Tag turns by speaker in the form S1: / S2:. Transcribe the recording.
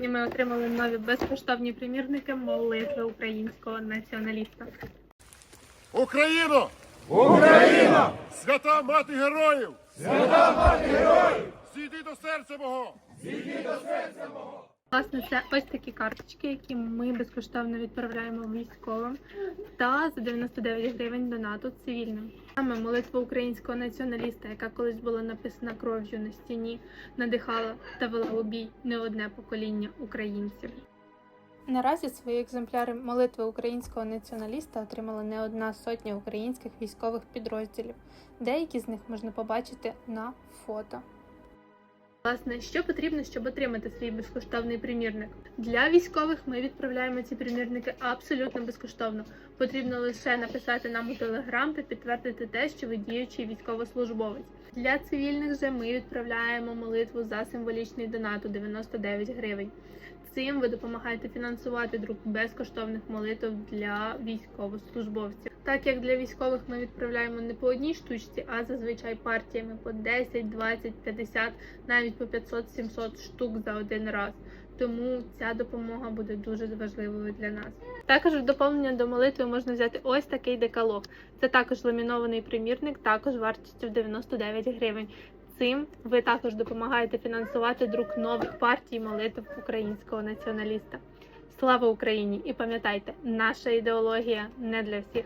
S1: Сьогодні ми отримали нові безкоштовні примірники молитви українського націоналіста.
S2: Україно! Україна! Свята мати героїв! Свята мати героїв! Зійди до серця мого!
S1: Власне, це ось такі карточки, які ми безкоштовно відправляємо військовим та за 99 гривень донату цивільним. Саме молитва українського націоналіста, яка колись була написана кров'ю на стіні, надихала та вела у бій не одне покоління українців. Наразі свої екземпляри молитви українського націоналіста отримала не одна сотня українських військових підрозділів. Деякі з них можна побачити на фото. Власне, що потрібно, щоб отримати свій безкоштовний примірник? Для військових ми відправляємо ці примірники абсолютно безкоштовно. Потрібно лише написати нам у телеграм та підтвердити те, що ви діючий військовослужбовець. Для цивільних же ми відправляємо молитву за символічний донат у 99 гривень. Цим ви допомагаєте фінансувати друк безкоштовних молитв для військовослужбовців. Так як для військових ми відправляємо не по одній штучці, а зазвичай партіями по 10, 20, 50, навіть по 500-700 штук за один раз. Тому ця допомога буде дуже важливою для нас. Також в доповнення до молитви можна взяти ось такий декалог. Це також ламінований примірник, також вартістю в 99 гривень. Цим ви також допомагаєте фінансувати друк нових партій молитв українського націоналіста. Слава Україні! І пам'ятайте, наша ідеологія не для всіх.